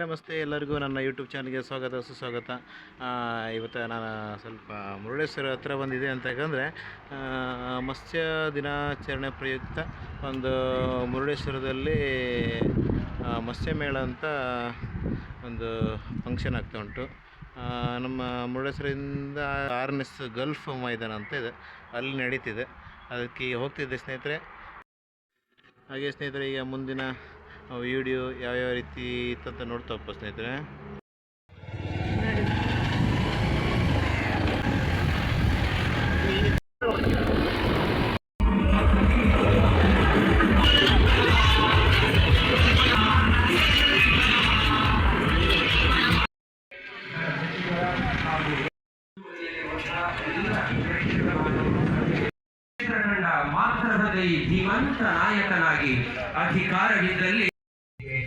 ನಮಸ್ತೆ ಎಲ್ಲರಿಗೂ ನನ್ನ ಯೂಟ್ಯೂಬ್ ಚಾನಲ್ಗೆ ಸ್ವಾಗತ, ಸುಸ್ವಾಗತ. ಇವತ್ತು ನಾನು ಸ್ವಲ್ಪ ಮುರುಡೇಶ್ವರ ಹತ್ರ ಬಂದಿದೆ ಅಂತ ಯಾಕಂದರೆ ಮತ್ಸ್ಯ ದಿನಾಚರಣೆ ಪ್ರಯುಕ್ತ ಒಂದು ಮುರುಡೇಶ್ವರದಲ್ಲಿ ಮತ್ಸ್ಯ ಮೇಳ ಅಂತ ಒಂದು ಫಂಕ್ಷನ್ ಆಗ್ತಾ ಉಂಟು. ನಮ್ಮ ಮುರುಡೇಶ್ವರದಿಂದ ಆರ್ ಎನ್ ಎಸ್ ಗಲ್ಫ್ ಮೈದಾನ ಅಂತ ಇದೆ. ಅಲ್ಲಿ ನಡೀತಿದೆ. ಅದಕ್ಕೆ ಹೋಗ್ತಿದ್ದೆ ಸ್ನೇಹಿತರೆ. ಹಾಗೆ ಸ್ನೇಹಿತರೆ, ಈಗ ಮುಂದಿನ ವಿಡಿಯೋ ಯಾವ್ಯಾವ ರೀತಿ ಇತ್ತಂತ ನೋಡ್ತಪ್ಪ ಸ್ನೇಹಿತರೆ. ಚಿತ್ರತಂಡ ಮಾತ್ರ ಹೃದಯಿ ಧೀಮಂತ ನಾಯಕನಾಗಿ ಅಧಿಕಾರವಿದ್ದಲ್ಲಿ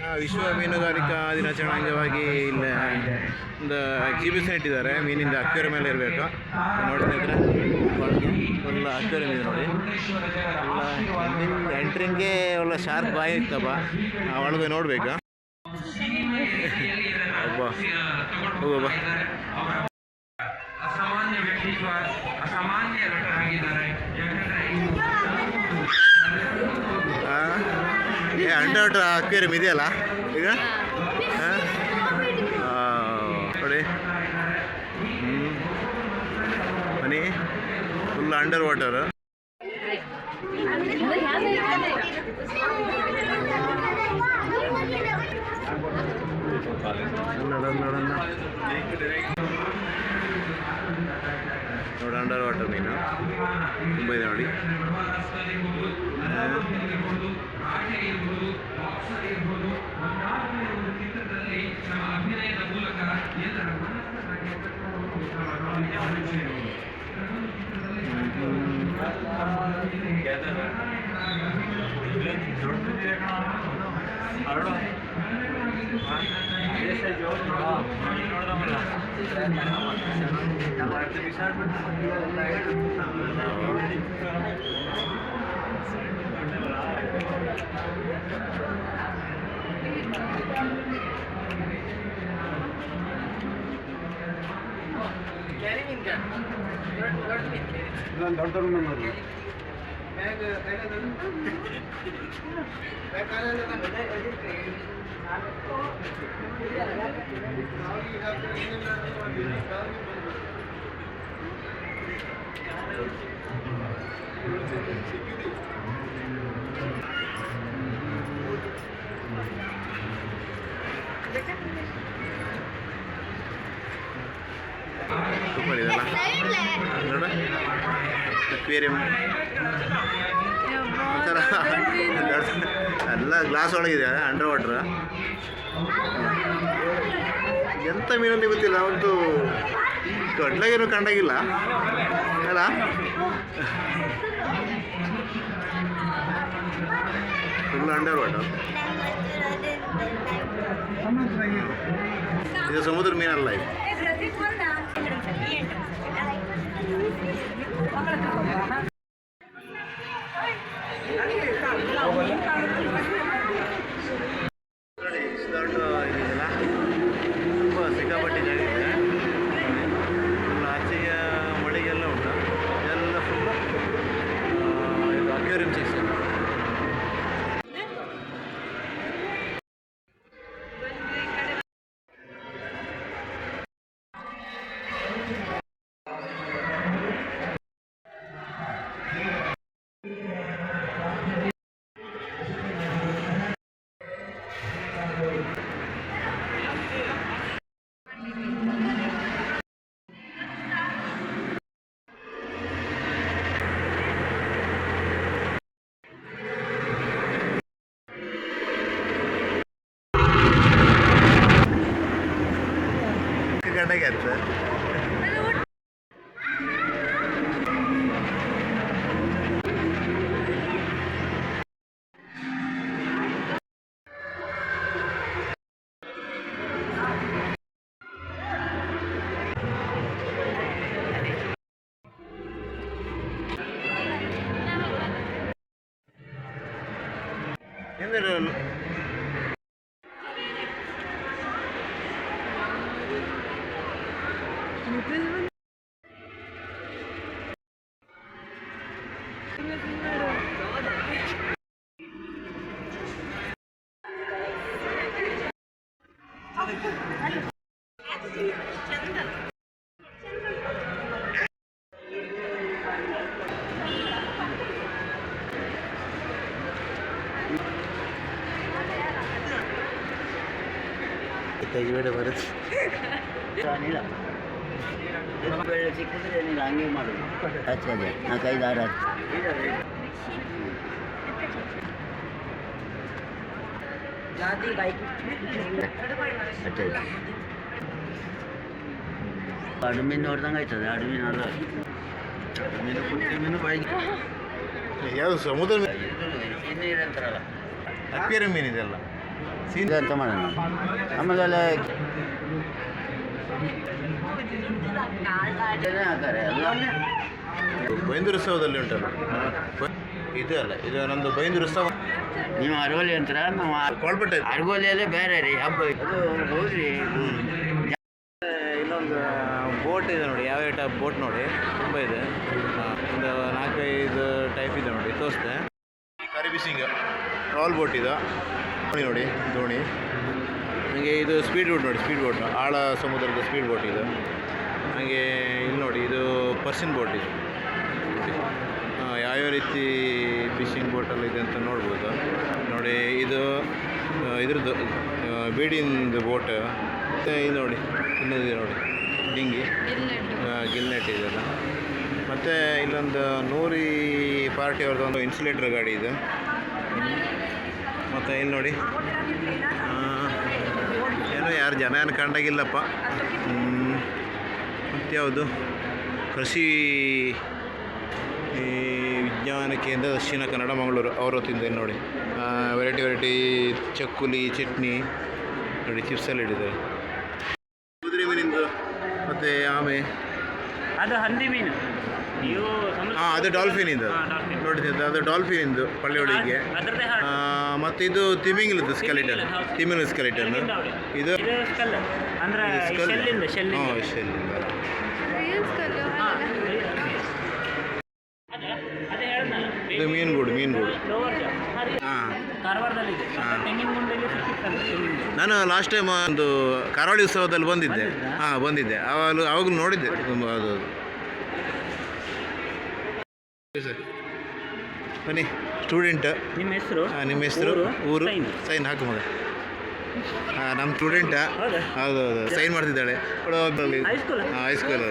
ಆ, ವಿಶ್ವ ಮೀನುಗಾರಿಕಾ ದಿನಾಚರಣೆ ಅಂಗವಾಗಿ ಇಲ್ಲಿ ಒಂದು ಎಕ್ಸಿಬಿಷನ್ ಇಟ್ಟಿದ್ದಾರೆ ಮೀನಿಂದ ಅಕ್ವೇರಿ ಮೇಲೆ ಇರಬೇಕು. ನೋಡಿ ಸ್ನೇಹಿತರೆ ಫುಲ್ ಅಕ್ವೇರಿ ಇದೆ ನೋಡಿ. ಎಲ್ಲ ಎಂಟ್ರಿಂಗ್ಗೆ ಒಳ್ಳೆ ಶಾರ್ಪ್ ಬಾಯಿ ಇತ್ತಪ್ಪ. ಆ ಒಳಗೆ ನೋಡ್ಬೇಕಾ. ಅಬ್ಬಾ. ಹೋಗಬ್ಬ ಅಸಾಮಾನ್ಯ ವ್ಯಕ್ತಿತ್ವ ನಟರಾಗಿದ್ದಾರೆ ಅಂಡರ್ ಅಕ್ವೇರಿಯಂ ಇದೆಯಲ್ಲ? ಈಗ ಹಾಂ ನೋಡಿ ಹ್ಞೂ ಮನಿ ಫುಲ್ ಅಂಡರ್ ವಾಟರ್. ನೋಡಿ ಅಂಡರ್ ವಾಟರ್ ಮೀನು. ತುಂಬ ಇದೆ ನೋಡಿ. Carrying that. What, what super aquarium ಒಂಥರ ಎಲ್ಲ ಗ್ಲಾಸ್ ಒಳಗಿದೆ ಅಂಡರ್ ವಾಟ್ರ್ ಎಂಥ ಮೀನು ಗೊತ್ತಿಲ್ಲ, ಒಂದು ದೊಡ್ಡಲಾಗೇನು ಕಂಡಾಗಿಲ್ಲ. ಅಲ್ಲ? ಫುಲ್ ಅಂಡರ್ ವಾಟರ್ ಇದು ಸಮುದ್ರ ಮೀನಲ್ಲ ಇದು? 分かるか? ತೆಗಿಬೇಡ ಬರುತ್ತೆ ಇಲ್ಲ ಬೆಳೆ ಸಿಕ್ಕಿದ್ರೆ ನೀನು ಹಂಗೆ ಮಾಡೋದು ಹಚ್ಚದೆ ನಾಲ್ಕೈದು ಆರು ಹತ್ತು ಹಚ್ಚದು ಅಡು ಮೀನು ನೋಡ್ದಂಗೆ ಆಯ್ತದೆ ಅಡು ಮೀನು ಅಲ್ಲ ಮೀನು ಕುಟ್ಟಿ ಮೀನು ಬಾಯಿಗೆ ಯಾವುದು ಸಮುದ್ರ ಮೀನು ನೀರು ಅಂತಾರಲ್ಲ ಅಕ್ವೇರಿಯಂ ಮೀನಿದೆಲ್ಲ ಸೀದೆ ಅಂತ ಮಾಡೋಣ. ಆಮೇಲೆ ಹಾಕ್ತಾರೆ ಬೈಂದೂರು ಉತ್ಸವದಲ್ಲಿ ಉಂಟಲ್ಲ? ಇದು ಅಲ್ಲ ಇದು ನಮ್ದು ಬೈಂದೂರು ಉತ್ಸವ. ನೀವು ಅರಗೋಲಿ ಅಂತರ? ನಾವು ಕೊಳ್ಪಟ್ಟೆ ಅರಗೋಲಿಯಲ್ಲೇ ಬೇರೆ ರೀ ಹಬ್ಬ. ಅದು ಇನ್ನೊಂದು ಬೋಟ್ ಇದೆ ನೋಡಿ ಯಾವ ಯಾವ ಟೈಪ್ ಬೋಟ್ ನೋಡಿ ತುಂಬ ಇದೆ. ಒಂದು ನಾಲ್ಕೈದು ಟೈಪ್ ಇದೆ ನೋಡಿ ತೋರಿಸ್ದೆ. ಕರಿಬಿಸಿಂಗ್ ರಾಲ್ ಬೋಟ್ ಇದು. ದೋಣಿ ನೋಡಿ ದೋಣಿ. ಹಾಗೆ ಇದು ಸ್ಪೀಡ್ ಬೋಟ್ ನೋಡಿ ಸ್ಪೀಡ್ ಬೋಟ್ ಆಳ ಸಮುದ್ರದ ಸ್ಪೀಡ್ ಬೋಟ್ ಇದು. ಹಾಗೆ ಇಲ್ಲಿ ನೋಡಿ ಇದು ಪರ್ಸಿನ್ ಬೋಟ್ ಇದು. ನೋಡಿ. ಯಾವ್ಯಾವ ರೀತಿ ಫಿಶಿಂಗ್ ಬೋಟಲ್ಲಿ ಇದೆ ಅಂತ ನೋಡ್ಬೋದು. ನೋಡಿ ಇದು ಇದ್ರದ್ದು ಬೀಡಿಂದು ಬೋಟ್ ಮತ್ತು ಇದು ನೋಡಿ ಇನ್ನೊಂದಿದೆ ನೋಡಿ ಡಿಂಗಿ. ಗಿಲ್ನೆಟ್. ಇದೆಲ್ಲ ಮತ್ತು ಇಲ್ಲೊಂದು ನೂರಿ ಪಾರ್ಟಿ ಅವ್ರದ್ದು ಒಂದು ಇನ್ಸುಲೇಟರ್ ಗಾಡಿ ಇದೆ. ಮತ್ತು ಇಲ್ಲಿ ನೋಡಿ. ಏನೋ ಯಾರು ಜನ ಏನು ಕಂಡಾಗಿಲ್ಲಪ್ಪ. ಮತ್ತು ಯಾವುದು? ಕೃಷಿ ವಿಜ್ಞಾನ ಕೇಂದ್ರ ದಕ್ಷಿಣ ಕನ್ನಡ, ಮಂಗಳೂರು. ಅವರು ತಿಂದೆ ನೋಡಿ. ವೆರೈಟಿ ವೆರೈಟಿ ಚಕ್ಕುಲಿ, ಚಟ್ನಿ ನೋಡಿ ಚಿಪ್ಸಲ್ಲಿ ಇಟ್ಟಿದ್ದಾರೆ. ಕುದುರೆ ಮೀನಿಂದು ಮತ್ತು ಆಮೆ. ಅದು ಹಂದಿ ಮೀನು. ನೀವು ಹಾಂ ಅದು ಡಾಲ್ಫಿನ್ ಇದು. ನೋಡಿದ್ದು ಅದು ಡಾಲ್ಫಿನ್ ಇಂದು ಪಳ್ಳಿಯೊಳಗೆ. ಮತ್ತೆ ಹಾಡು. ಮತ್ತು ಇದು ತಿಮಿಂಗಿಲದ್ದು ಸ್ಕೆಲಿಟನ್. ತಿಮಿಂಗಿಲ ಸ್ಕೆಲಿಟನ್ ಇದು ಇದು ಸ್ಕಲ್ ಅಂದ್ರೆ ಶೆಲ್ಲಿಂದ ಶೆಲ್ಲಿಂದ ಹಾಂ ಶೆಲ್ಲಿಂದ ಅದೇ ಹೇಳ್ದಲ್ಲ ಇದು ಮೀನುಗೂಡು ಮೀನುಗೂಡು ಲೋವರ್ ಹಾಂ ಕಾರವಾರದಲ್ಲಿ ಇದೆ ಹಾ. ತೆಂಗಿನ ಗುಂಡಲ್ಲಿ ಸಿಕ್ಕಿತ್ತಲ್ಲ ಶೆಲ್ಲಿಂದ ನಾನು ಲಾಸ್ಟ್ ಟೈಮ್ ಒಂದು ಕರಾವಳಿ ಉತ್ಸವದಲ್ಲಿ ಬಂದಿದ್ದೆ. ಹಾಂ ಬಂದಿದ್ದೆ. ಅವಾಗಲೂ ಅವಾಗಲೂ ನೋಡಿದ್ದೆ. ತುಂಬ ಅದು ಸರ್ ಬನ್ನಿ ಸ್ಟೂಡೆಂಟ್ ನಿಮ್ಮ ಹೆಸರು? ನಿಮ್ಮ ಹೆಸರು? ಊರು? ಸೈನ್. ಹಾಕು ಮಗ. ಹಾ ನಮ್ಮ ಸ್ಟೂಡೆಂಟ ಹೌದು? ಹೌದು ಸೈನ್ ಮಾಡ್ತಿದ್ದಾಳೆ. ಹೈಸ್ಕೂಲ್ ಹಾಂ ಹೈಸ್ಕೂಲ್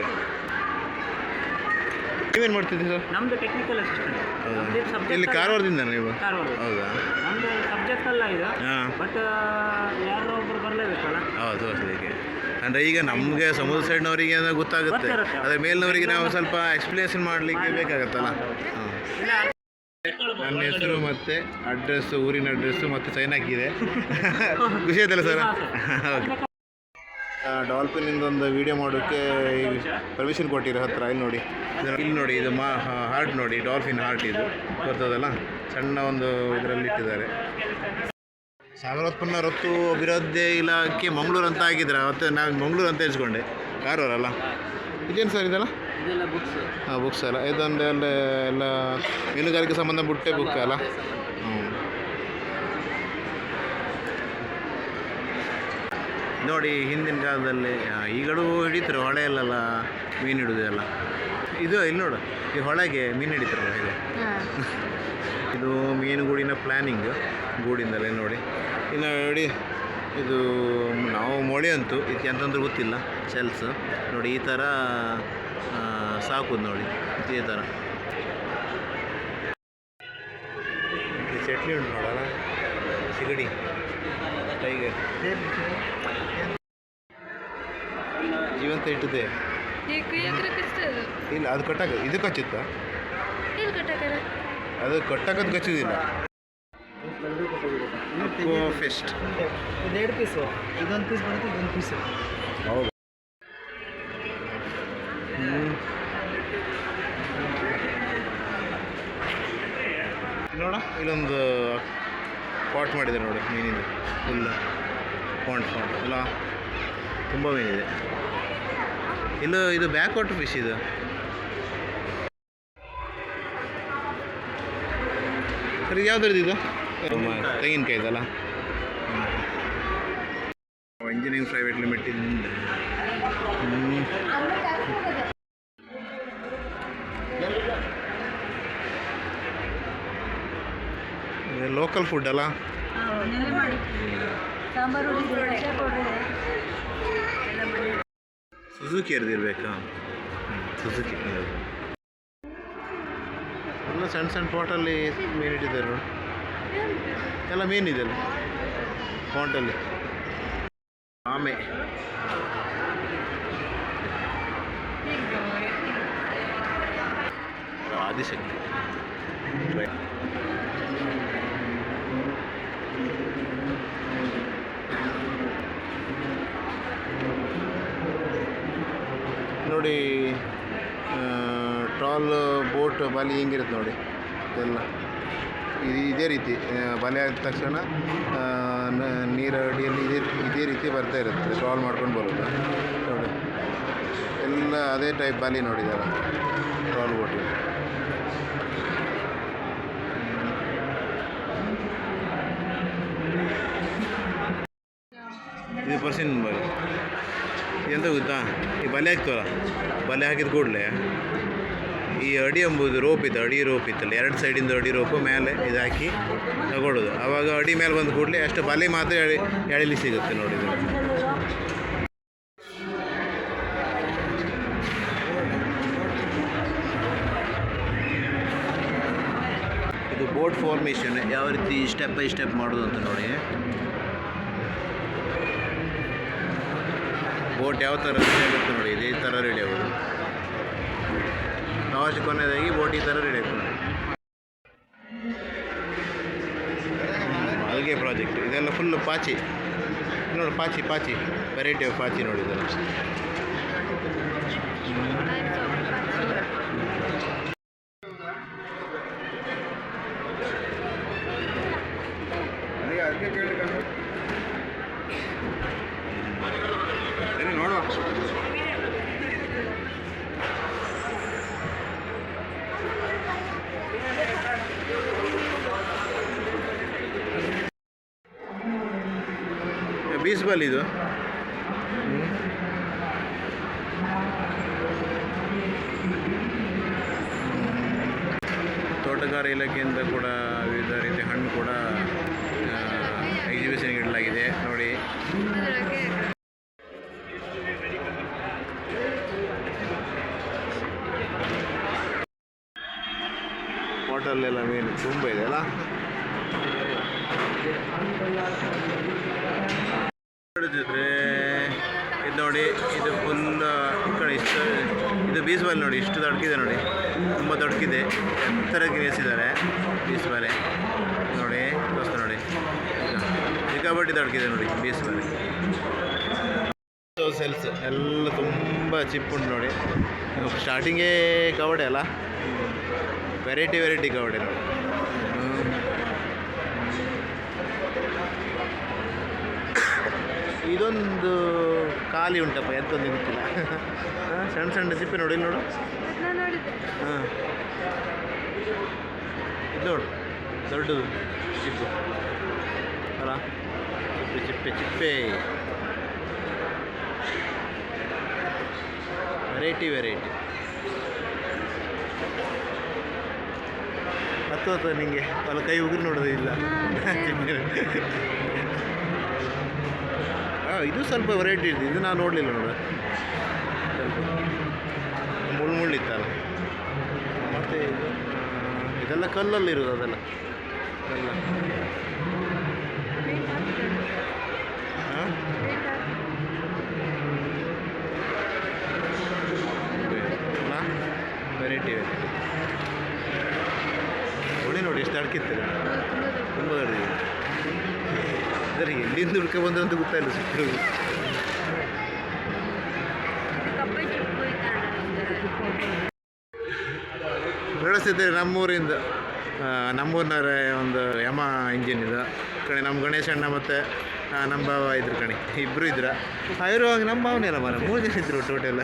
ನೀವೇನು ಮಾಡ್ತಿದ್ದೀರಿ ಸರ್? ನಮ್ದು ಟೆಕ್ನಿಕಲ್ ಅಸಿಸ್ಟೆಂಟ್ ಇಲ್ಲಿ ಕಾರವಾರದಿಂದ ನೀವು? ಕಾರವಾರ. ಹೌದಾ? ನಮ್ದು ಸಬ್ಜೆಕ್ಟ್ ಅಲ್ಲ ಇದು. ಹಾಂ. ಬಟ್ ಯಾರೋ ಒಬ್ಬರು ಬರಲೇಬೇಕಲ್ಲ? ಹೌದು ಅದಕ್ಕೆ ಅಂದರೆ ಈಗ ನಮಗೆ ಸಮುದ್ರ ಸೈಡ್ನವರಿಗೆ ಏನೋ ಗೊತ್ತಾಗುತ್ತೆ. ಅದೇ ಮೇಲಿನವರಿಗೆ ನಾವು ಸ್ವಲ್ಪ ಎಕ್ಸ್ಪ್ಲೇಷನ್ ಮಾಡಲಿಕ್ಕೆ ಬೇಕಾಗತ್ತಲ್ಲ? ಹಾಂ ನನ್ನ ಹೆಸರು ಮತ್ತೆ ಅಡ್ರೆಸ್ಸು ಊರಿನ ಅಡ್ರೆಸ್ಸು ಮತ್ತು ಸೈನ್ ಹಾಕಿದೆ. ಖುಷಿ ಆಯ್ತಲ್ಲ ಸರ್? ಓಕೆ ಡಾಲ್ಫಿನಿಂದ ಒಂದು ವಿಡಿಯೋ ಮಾಡೋಕ್ಕೆ ಪರ್ಮಿಷನ್ ಕೊಟ್ಟಿರೋ ಹತ್ರ ಇಲ್ಲಿ ನೋಡಿ. ಇಲ್ಲಿ ನೋಡಿ ಇದು ಮಾ ಹಾರ್ಟ್ ನೋಡಿ ಡಾಲ್ಫಿನ್ ಹಾರ್ಟ್ ಇದು. ಬರ್ತದಲ್ಲ? ಸಣ್ಣ ಒಂದು ಇದರಲ್ಲಿ ಇಟ್ಟಿದ್ದಾರೆ. ಸಾಗರೋತ್ಪನ್ನ ರಫ್ತು ಅಭಿವೃದ್ಧಿ ಇಲಾಖೆ ಮಂಗಳೂರು ಅಂತ ಆಗಿದ್ರೆ ಅವತ್ತು ನಾವು ಮಂಗಳೂರು ಅಂತ ಹೇಳ್ಸ್ಕೊಂಡೆ ಕಾರವರಲ್ಲ ಇದೇನು ಸರ್ ಇದೆಲ್ಲ? ಹಾಂ ಬುಕ್ಸ್ ಅಲ್ಲ. ಇದೊಂದು ಎಲ್ಲ ಎಲ್ಲ ಮೀನುಗಾರಿಕೆ ಸಂಬಂಧ ಬುಟ್ಟೆ ಬುಕ್ ಅಲ್ಲ? ಹ್ಞೂ ನೋಡಿ ಹಿಂದಿನ ಕಾಲದಲ್ಲಿ ಈಗಲೂ ಹಿಡಿತಾರೆ ಹೊಳೆಯಲ್ಲೆಲ್ಲ ಮೀನು ಹಿಡಿದೆಲ್ಲ ಇದು ಇಲ್ಲಿ ನೋಡು ಈ ಹೊಳೆಗೆ ಮೀನು ಹಿಡಿತಾರಲ್ಲ ಇದು. ಮೀನು ಗೂಡಿನ ಪ್ಲ್ಯಾನಿಂಗ್ ಗೂಡಿಂದಲೇ ನೋಡಿ. ಇನ್ನು ನೋಡಿ ಇದು ನಾವು ಮೊಳೆ ಅಂತೂ ಇದಕ್ಕೆ ಎಂತಂದ್ರೆ ಗೊತ್ತಿಲ್ಲ ಶೆಲ್ಸ್ ನೋಡಿ ಈ ಥರ ಸಾಕು ಸಾಕುದು ನೋಡಿ ಇದೇ ಥರ. ಚಟ್ನಿ ಉಂಟು ನೋಡಲ್ಲ ಸಿಗಡಿ ಟೈಗರ್. ಜೀವಂತ ಇಟ್ಟಿದೆ ಇಲ್ಲ ಅದು ಕಟ್ಟಾಕ ಇದು ಕಚ್ಚಿತ್ತ ಅದು ಕಟ್ಟಾಕದ್ ಕಚ್ಚಿದಿಲ್ಲ ಫೆಸ್ಟ್ ಇದೆರಡು ಪೀಸು ಇದೊಂದು ಪೀಸ್ ಬರುತ್ತೆ ಇದೊಂದು ಪೀಸು ನೋಡ ಇಲ್ಲೊಂದು ಪಾಟ್ ಮಾಡಿದೆ ನೋಡಿ ಮೀನಿದೆ. ಫುಲ್ ಪಾಂಡ್ ಪಾಂಡ್ ಅಲ್ಲ ತುಂಬ ಮೀನಿದೆ. ಇಲ್ಲ ಇದು ಬ್ಯಾಕ್ ವಾಟರ್ ಫಿಶ್ ಇದು. ಸರ್ ಯಾವ್ದ್ರದ್ದು ಇದು? ತೆಂಗಿನಕಾಯಿ. ಇದಲ್ಲ engineering private limited local food ಅಲ್ಲ? ಸುಜುಕಿ ಇರ್ದಿರ್ಬೇಕಾ ಸುಜುಕಿ ಎಲ್ಲ ಸಣ್ಣ ಸಣ್ಣ ಪಾಟಲ್ಲಿ ಮೀನು ಇಟ್ಟಿದ್ದಾರೆ ಎಲ್ಲ ಮೀನಿದೆ ಅಲ್ಲ? ಪಾಂಟಲ್ಲಿ ಆಮೆ. ಆದಿಶಕ್ತಿ. ನೋಡಿ ಟ್ರಾಲ್ ಬೋಟ್ ಬಲಿ ಹೆಂಗಿರುತ್ತೆ ನೋಡಿ. ಇದೆಲ್ಲ. ಇದು ಇದೇ ರೀತಿ ಬಲೆ ಆದ ತಕ್ಷಣ ನೀರ ಅಡಿಯಲ್ಲಿ ಇದೇ ಇದೇ ರೀತಿ ಬರ್ತಾ ಇರುತ್ತೆ. ಟ್ರಾಲ್ ಮಾಡ್ಕೊಂಡು ಬರೋದು. ನೋಡಿ. ಎಲ್ಲ ಅದೇ ಟೈಪ್ ಬಲಿ ನೋಡಿದಾರೆ ಟ್ರಾಲ್ ಬೋಟ್ ಇದು ಪರ್ಸಿನ್ ಬಲಿ ಎಂತ ಗೊತ್ತಾ? ಈ ಬಲೆ ಹಾಕ್ತವಲ್ಲ, ಬಲೆ ಹಾಕಿದ ಕೂಡಲೇ ಈ ಅಡಿ ಎಂಬುದು ರೋಪ್ ಇತ್ತು, ಅಡಿ ರೋಪ್ ಇತ್ತಲ್ಲ, ಎರಡು ಸೈಡಿಂದ ಅಡಿ ರೋಪು ಮೇಲೆ ಇದು ಹಾಕಿ ತಗೊಳ್ಳೋದು. ಆವಾಗ ಅಡಿ ಮೇಲೆ ಬಂದ ಕೂಡಲೇ ಅಷ್ಟು ಬಲೆ ಮಾತ್ರ ಎಳಿ, ಎಳಿಲಿ ಸಿಗುತ್ತೆ ನೋಡಿ. ಇದು ಬೋಟ್ ಫಾರ್ಮೇಷನ್ ಯಾವ ರೀತಿ ಸ್ಟೆಪ್ ಬೈ ಸ್ಟೆಪ್ ಮಾಡೋದು ಅಂತ ನೋಡಿ. ಬೋಟ್ ಯಾವ ಥರ ರೆಡಿ ಆಗುತ್ತೆ ನೋಡಿ, ಇದೇ ಥರ ರೆಡಿ ಆಗೋದು. ಲಾಸ್ಟ್ ಕೊನೆಯದಾಗಿ ಬೋಟ್ ಈ ಥರ ರೆಡಿ ಆಗ್ತದೆ ಅದಕ್ಕೆ ಪ್ರಾಜೆಕ್ಟ್ ಇದೆಲ್ಲ ಫುಲ್ಲು ಪಾಚಿ. ನೋಡಿ, ಪಾಚಿ ಪಾಚಿ. ವೆರೈಟಿ ಆಫ್ ಪಾಚಿ ನೋಡಿ ಇದೆಲ್ಲ ಸರಿ ನೋಡುವ ಬೀಸ್ಬಲ್ ಇದು. ತೋಟಗಾರ ಇಲಾಖೆಯಿಂದ ಕೂಡ ವಿವಿಧ ರೀತಿಯ ಹಣ್ಣು ಕೂಡ ಎಕ್ಸಿಬಿಷನ್ಗೆ ಇಡಲಾಗಿದೆ. ನೋಡಿ ಹೋಟೆಲ್ಲೆಲ್ಲ ಮೀನು ತುಂಬ ಇದೆ ಅಲ್ಲ ನೋಡಿದ್ರೆ ಇದು ನೋಡಿ, ಇದು ಫುಲ್ ಕಡೆ ಇಷ್ಟು, ಇದು ಬೀಸ್ ಬಾಲ್ ನೋಡಿ, ಇಷ್ಟು ದೊಡ್ಡಕಿದೆ ನೋಡಿ. ತುಂಬ ದೊಡ್ಡಕಿದೆ ಎತ್ತರಕ್ಕೆ ಬೀಸ್ ಬಾಲೆ ನೋಡಿ ದೋಸ್ತ ನೋಡಿ. ಸಿಕ್ಕಾಪಟ್ಟಿ ದೊಡ್ಡಕಿದೆ ನೋಡಿ ಬೀಸ್ ಬಾಲೆ ಸೆಲ್ಸ್ ಎಲ್ಲ ತುಂಬ ಚಿಪ್ ಉಂಟು ನೋಡಿ. ಸ್ಟಾರ್ಟಿಂಗೇ ಕವಡೆ ಅಲ್ಲ. ವೆರೈಟಿ ವೆರೈಟಿ ಕವಡೆ ನೋಡಿ. ಇದೊಂದು ಖಾಲಿ ಉಂಟಪ್ಪ ಎಂತೊಂದು ನಿಂತಿಲ್ಲ ಹಾಂ ಸಣ್ಣ ಸಣ್ಣ ಸಿಪ್ಪೆ ನೋಡಿ ಇಲ್ಲಿ ನೋಡು. ಹಾಂ ಇದು ನೋಡು ದೊಡ್ಡದು ಸಿಪ್ಪು. ಅಲ್ಲ ಚಿಪ್ಪೆ ಚಿಪ್ಪೆ ಚಿಪ್ಪೆ ವೆರೈಟಿ ವೆರೈಟಿ ಹತ್ತು ಹತ್ತು ನಿಮಗೆ ಅಲ್ಲ ಕೈ ಉಗುರು ನೋಡೋದು ಇಲ್ಲ. ಇದು ಸ್ವಲ್ಪ ವೆರೈಟಿ ಇದೆ. ಇದು ನಾನು ನೋಡಲಿಲ್ಲ ನೋಡಿ ಮುಳ್ಳು ಮುಳ್ಳಿತ್ತಲ್ಲ ಮತ್ತು ಇದು ಇದೆಲ್ಲ ಕಲ್ಲಲ್ಲಿ ಇರೋದು ಅದೆಲ್ಲ. ಕಲ್ಲ. ಹಾಂ ವೆರೈಟಿ ವೆರೈಟಿ ನೋಡಿ ನೋಡಿ, ಎಷ್ಟು ಅಡ್ಕಿರ್ತಾರೆ ತುಂಬ ಸರಿ ಎಲ್ಲಿಂದ ಹುಡ್ಕ ಬಂದು ಅಂತ ಗೊತ್ತಾಯಿಲ್ಲ ಸುಟ್ಟು ಬೆಳೆಸ್ತಿದ್ದೆ ನಮ್ಮೂರಿಂದ ನಮ್ಮೂರಿನವರೇ ನಮ್ಮೂರಿನ ಒಂದು ಯಮ ಇಂಜಿನ್ ಇದು. ಕಣೆ, ನಮ್ಮ ನಮ್ಮ ಗಣೇಶಣ್ಣ ಮತ್ತು ನಮ್ಮ ಭಾವ ಇದ್ರು ಕಣಿ. ಇಬ್ಬರು ಇದ್ರ. ಇರುವಾಗ ನಮ್ಮ ಭಾವನೆ ಅಲ್ಲ ಮರ ಮೂರು ಜನ ಇದ್ರು ಟೋಟಲ್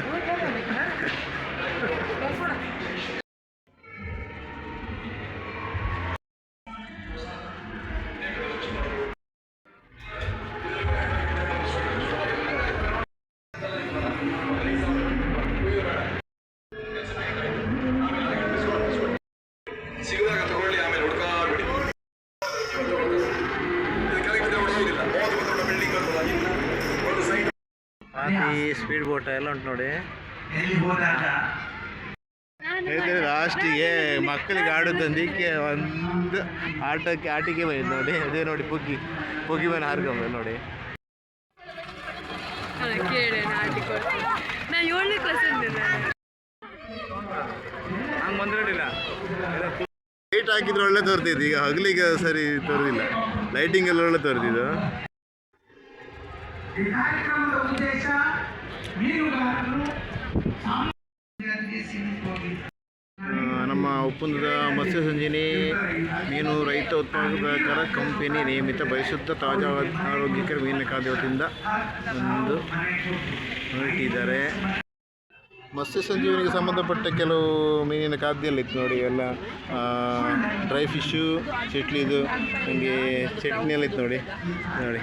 ಹಾಕಿ ಸ್ಪೀಡ್ ಬೋಟ್ ಎಲ್ಲ ಉಂಟು ನೋಡಿ. ಲಾಸ್ಟಿಗೆ ಮಕ್ಕಳಿಗೆ ಆಡೋದಂದಿಕ್ಕೆ ಒಂದು ಆಟಕ್ಕೆ ಆಟಿಕೆ ಬಂದಿದ್ದು ನೋಡಿ. ಅದೇ ನೋಡಿ ಪುಗ್ಗಿ ಪುಗ್ಗಿ ಮೇಲೆ ಹಾರ್ಕೊಂಬ ನೋಡಿ. ಹಂಗೆ ಬಂದಿರಲಿಲ್ಲ ಲೈಟ್ ಹಾಕಿದ್ರೆ ಒಳ್ಳೆ ತೋರ್ತಿದ್ದು ಈಗ ಹಗಲಿಗೆ ಸರಿ ತೋರ್ದಿಲ್ಲ. ಲೈಟಿಂಗ್ ಎಲ್ಲ ಒಳ್ಳೆ ತೋರ್ತಿದ್ದು ಈ ಕಾರ್ಯಕ್ರಮದ ಉದ್ದೇಶ ಮೀನುಗಾರರು ನಮ್ಮ ಒಪ್ಪಂದದ ಮತ್ಸ್ಯ ಸಂಜೀನಿ ಮೀನು ರೈತ ಉತ್ಪಾದಕರ ಕಂಪನಿ ನಿಯಮಿತ ಪರಿಶುದ್ಧ ತಾಜಾ ಆರೋಗ್ಯಕರ ಮೀನಿನ ಖಾದ್ಯ ವತಿಯಿಂದ ಒಂದು ಹೊರಟಿದ್ದಾರೆ. ಮತ್ಸ್ಯ ಸಂಜೀವನಿಗೆ ಸಂಬಂಧಪಟ್ಟ ಕೆಲವು ಮೀನಿನ ಖಾದ್ಯ ಎಲ್ಲ ಇತ್ತು ನೋಡಿ, ಎಲ್ಲ ಡ್ರೈ ಫಿಶು ಚಟ್ಲಿದು, ಹಂಗೆ ಚಟ್ನಿಯಲ್ಲಿತ್ತು ನೋಡಿ ನೋಡಿ.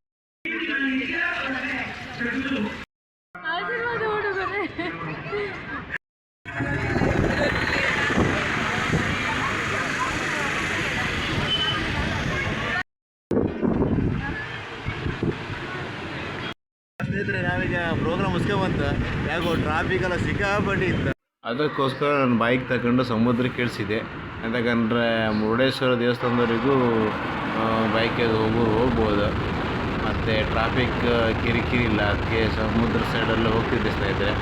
ಮುಗಿಸ್ಕೊಂಬಂತ ಯಾಕೋ ಟ್ರಾಫಿಕ್ ಎಲ್ಲ ಸಿಕ್ಕಾಪಟ್ಟಿ ಅದಕ್ಕೋಸ್ಕರ ನಾನು ಬೈಕ್ ತಗೊಂಡು ಸಮುದ್ರಕ್ಕೆ ಇಳಿಸಿದೆ ಯಾಕಂದರೆ ಮುರುಡೇಶ್ವರ ದೇವಸ್ಥಾನದವರೆಗೂ ಬೈಕಲ್ಲಿ ಹೋಗೋರು ಹೋಗ್ಬೋದು. ಮತ್ತು ಟ್ರಾಫಿಕ್ ಕಿರಿಕಿರಿ ಇಲ್ಲ. ಅದಕ್ಕೆ ಸಮುದ್ರ ಸೈಡಲ್ಲಿ ಹೋಗ್ತಿದ್ದೆ ಸ್ನೇಹಿತರೆ.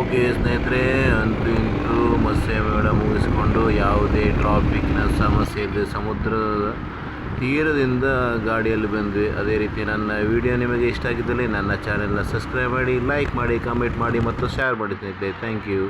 ಓಕೆ ಸ್ನೇಹಿತರೆ ಅಂತೂ ಮೇಳ ಮುಗಿಸ್ಕೊಂಡು ಯಾವುದೇ ಟ್ರಾಫಿಕ್ನ ಸಮಸ್ಯೆ ಇಲ್ಲದೆ ಸಮುದ್ರದ ತೀರದಿಂದ ಗಾಡಿಯಲ್ಲಿ ಬಂದ್ವಿ. ಅದೇ ರೀತಿ ನನ್ನ ವಿಡಿಯೋ ನಿಮಗೆ ಇಷ್ಟ ಆಗಿದ್ದಲ್ಲಿ ನನ್ನ ಚಾನೆಲ್ನ ಸಬ್ಸ್ಕ್ರೈಬ್ ಮಾಡಿ, ಲೈಕ್ ಮಾಡಿ, ಕಮೆಂಟ್ ಮಾಡಿ ಮತ್ತು ಶೇರ್ ಮಾಡಿ ಸ್ನೇಹಿತರೆ. Thank you.